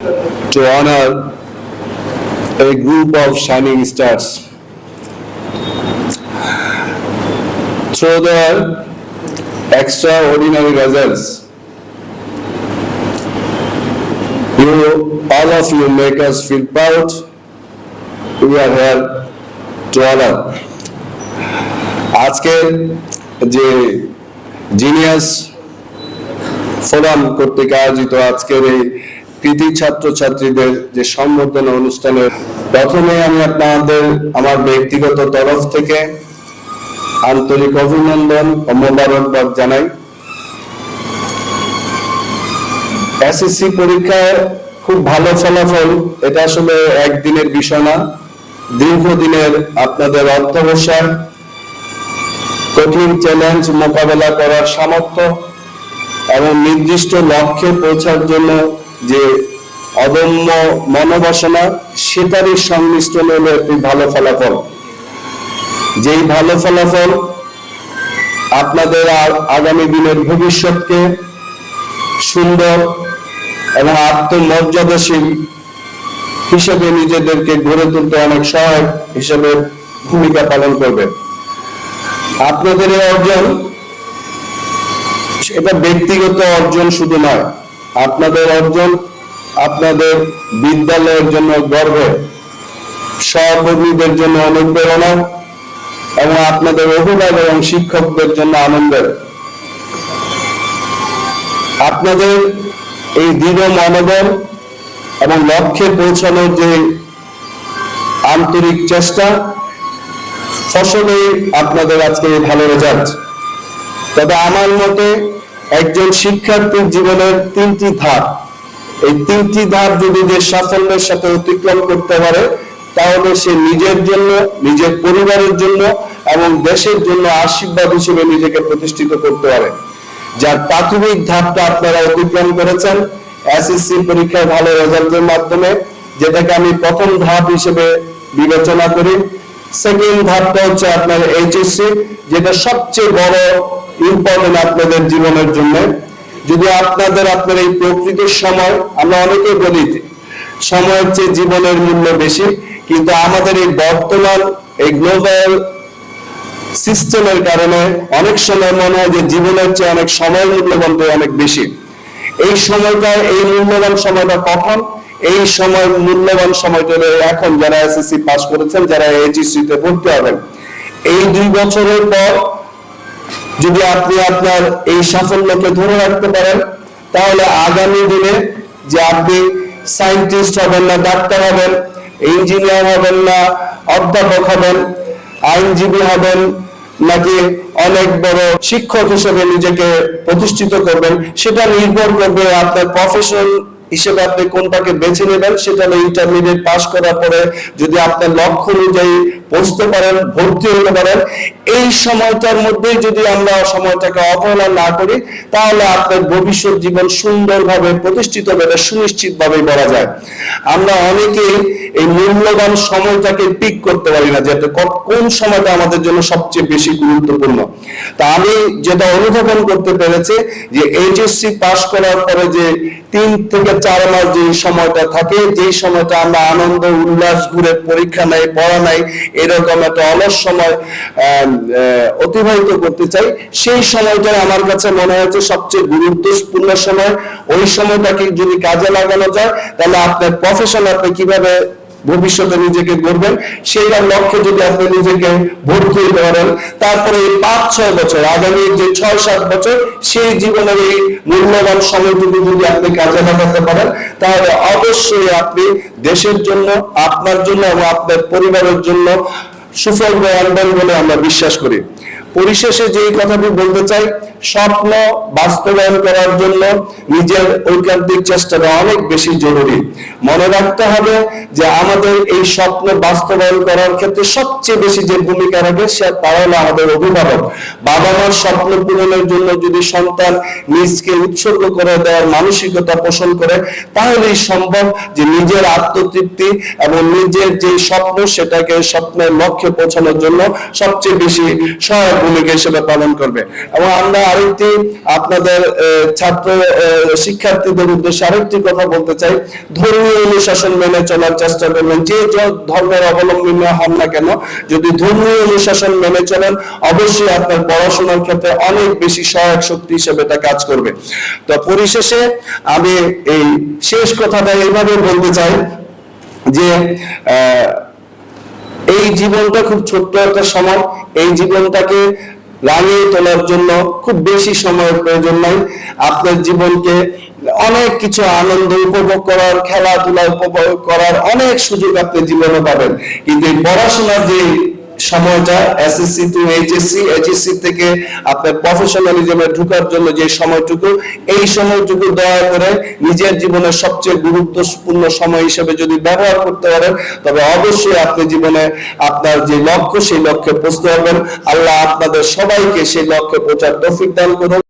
to honor a group of shining stars. Through their extraordinary results, you, all of you make us feel proud. We are here to honor. আজকের যে genius forum কর্তৃক আয়োজিত আজকের এই কৃতি ছাত্রছাত্রীদের যে সম্বর্ধনা অনুষ্ঠানে প্রথমে আমি আপনাদের আমার ব্যক্তিগত তরফ থেকে আন্তরিক অভিনন্দন ও মোবারকবাদ জানাই। এসএসসি পরীক্ষায় খুব ভালো ফলাফল, এটা আসলে একদিনের বিষয় না, দীর্ঘদিনের আপনাদের অধ্যবসায়, কঠিন চ্যালেঞ্জ মোকাবেলা করার সামর্থ্য এবং নির্দিষ্ট লক্ষ্যে পৌঁছার জন্য যে অদম্য মনোবাসনা, সেটারই সংমিশ্রণ হলো একটি ভালো ফলাফল। যেই ভালো ফলাফল আপনাদের আর আগামী দিনের ভবিষ্যৎকে সুন্দর এবং আত্মমর্যাদাশীল হিসেবে নিজেদেরকে গড়ে তুলতে অনেক সহায়ক হিসেবে ভূমিকা পালন করবে। আপনাদের এই অর্জন, এটা ব্যক্তিগত অর্জন শুধু নয় আপনাদের অর্জন, আপনাদের বিদ্যালয়ের জন্য গর্ব, সহকর্মীদের জন্য অনুপ্রেরণা এবং আপনাদের অভিভাবক এবং শিক্ষকদের জন্য আনন্দের। আপনাদের এই দৃঢ় মনোবল এবং লক্ষ্যে পৌঁছানোর যে আন্তরিক চেষ্টা, ফসলেই আপনাদের আজকে ভালো রেজাল্ট তবে আমার মতে একজন শিক্ষার্থীর জীবনের তিনটি ধাপ। এই তিনটি ধাপ যদি যে সাফল্যের সাথে অতিক্রম করতে পারে, তাহলে সে নিজের জন্য, নিজের পরিবারের জন্য এবং দেশের জন্য আশীর্বাদ হিসেবে নিজেকে প্রতিষ্ঠিত করতে পারে। যার প্রাথমিক ধাপটা আপনারা অতিক্রম করেছেন এসএসসি পরীক্ষায় ভালো রেজাল্টের মাধ্যমে, যেটাকে আমি প্রথম ধাপ হিসেবে বিবেচনা করি। সেকেন্ড ধাপটা হচ্ছে আপনার এইচএসসি যেটা সবচেয়ে বড় ইম্পর্টেন্ট আপনাদের জীবনের জন্য। যদি আপনাদের, আপনার এই প্রকৃত সময়, আমরা অনেকে বলি সময়ের চেয়ে জীবনের মূল্য বেশি, কিন্তু আমাদের এই বর্তমান, এই গ্লোবাল সিস্টেমের কারণে অনেক সময় মনে হয় যে জীবনের চেয়ে অনেক সময় মূল্যবান অনেক বেশি। এই সময়টা, এই মূল্যবান সময়টা কখন? এই সময় মূল্যবান সময়টা এখন যারা এসএসসি পাস করেছেন, যারা এইচএসসি তে ভর্তি হবেন, এই দুই বছরের পর যদি আপনি আপনার এই সাফল্যকে ধরে রাখতে পারেন, তাহলে আগামী দিনে যে আপনি সায়েন্টিস্ট হবেন না, ডাক্তার হবেন ইঞ্জিনিয়ার হবেন না, অধ্যাপক হবেন, আইনজীবী হবেন, নাকি অনেক বড় শিক্ষক হিসেবে নিজেকে প্রতিষ্ঠিত করবেন, সেটা নির্ভর করবে আপনার প্রফেশন হিসেবে আপনি কোনটাকে বেছে নেবেন সেটা হলো ইন্টারমিডিয়েট পাস করার পরে যদি আপনার লক্ষ্য অনুযায়ী পৌঁছতে পারেন, ভর্তি হতে পারেন, এই সময়টার মধ্যেই যদি আমরা সময়টাকে অবহেলা না করি, তাহলে আপনার ভবিষ্যৎ জীবন সুন্দরভাবে প্রতিষ্ঠিত হবে সুনিশ্চিত ভাবে বলা যায়। আমরা অনেকেই এই মূল্যবান সময়টাকে পিক করতে পারি না ক- কোন সময়টা আমাদের জন্য সবচেয়ে বেশি গুরুত্বপূর্ণ। তা আমি যেটা অনুধাবন করতে পেরেছি, যে এইচএসসি পাস করার পরে যে তিন থেকে চার মাস যে সময়টা থাকে, যে সময়টা আমরা আনন্দ, উল্লাস, ঘুরে পরীক্ষা নাই, পড়া নাই, এরকম একটা অলস সময় অতিবাহিত করতে চাই, সেই সময়টা আমার কাছে মনে হচ্ছে সবচেয়ে গুরুত্বপূর্ণ সময়। ওই সময়টাকে যদি কাজে লাগানো যায়, তাহলে আপনার প্রফেশন আপনি কীভাবে ভবিষ্যতে নিজেকে গড়বেন সেইটার লক্ষ্যে যদি আপনি নিজেকে ভর্তি হতে পারেন তারপরে এই পাঁচ, ছয় বছর, আগামী যে ছয়, সাত বছর, সেই জীবনের এই মূল্যবান সময়টুকু যদি আপনি কাজে লাগাতে পারেন, তাহলে অবশ্যই আপনি দেশের জন্য, আপনার জন্য এবং আপনার পরিবারের জন্য সুফল আনবেন বলে আমরা বিশ্বাস করি। পরিশেষে যেই কথাটি বলতে চাই, স্বপ্ন বাস্তবায়ন করার জন্য নিজের ঐকান্তিক চেষ্টাটা অনেক বেশি জরুরি। মনে রাখতে হবে যে আমাদের এই স্বপ্ন বাস্তবায়ন করার ক্ষেত্রে সবচেয়ে বেশি যে ভূমিকা রাখে, সে তারা হলো আমাদের অভিভাবক। বাবা মার স্বপ্ন পূরণের জন্য যদি সন্তান নিজকে উৎসর্গ করে দেওয়ার মানসিকতা পোষণ করে, তাহলেই সম্ভব যে নিজের আত্মতৃপ্তি এবং নিজের যে স্বপ্ন, সেটাকে স্বপ্নের লক্ষ্যে পৌঁছানোর জন্য সবচেয়ে বেশি সহায়ক ভূমিকা হিসেবে পালন করবে। এবং আমরা আরেকটি আপনাদের ছাত্র শিক্ষার্থীদের উদ্দেশ্যে আরেকটি কথা বলতে চাই। ধর্মীয় অনুশাসন মেনে চলার চেষ্টা করবেন। যে ধর্মের অবলম্বী হন না কেন যদি ধর্মীয় অনুশাসন মেনে চলেন অবশ্যই আপনার পড়াশোনার ক্ষেত্রে অনেক বেশি সহায়ক শক্তি হিসেবে এটা কাজ করবে। তো পরিশেষে আমি এই শেষ কথাটা এইভাবে বলতে চাই যে আহ, এই জীবনটা খুব ছোট্ট একটা সময়, এই জীবনটাকে রাঙিয়ে তোলার জন্য খুব বেশি সময়ের প্রয়োজন নাই। আপনার জীবনকে অনেক কিছু আনন্দ উপভোগ করার, খেলাধুলা উপভোগ করার অনেক সুযোগ আপনি জীবনে পাবেন। কিন্তু পড়াশোনার যে সময়টা এসএসসি টু এইচএসসি এইচএসসি থেকে আপনার প্রফেশনালিজমে ঢোকার জন্য যে সময়টুকু, এই সময়টুকু দয়া করে নিজের জীবনের সবচেয়ে গুরুত্বপূর্ণ সময় হিসেবে যদি ব্যবহার করতে পারেন, তবে অবশ্যই আপনি জীবনে আপনার যে লক্ষ্য, সেই লক্ষ্যে পৌঁছতে পারবেন। আল্লাহ আপনাদের সবাইকে সেই লক্ষ্যে পৌঁছার তৌফিক দান করুন।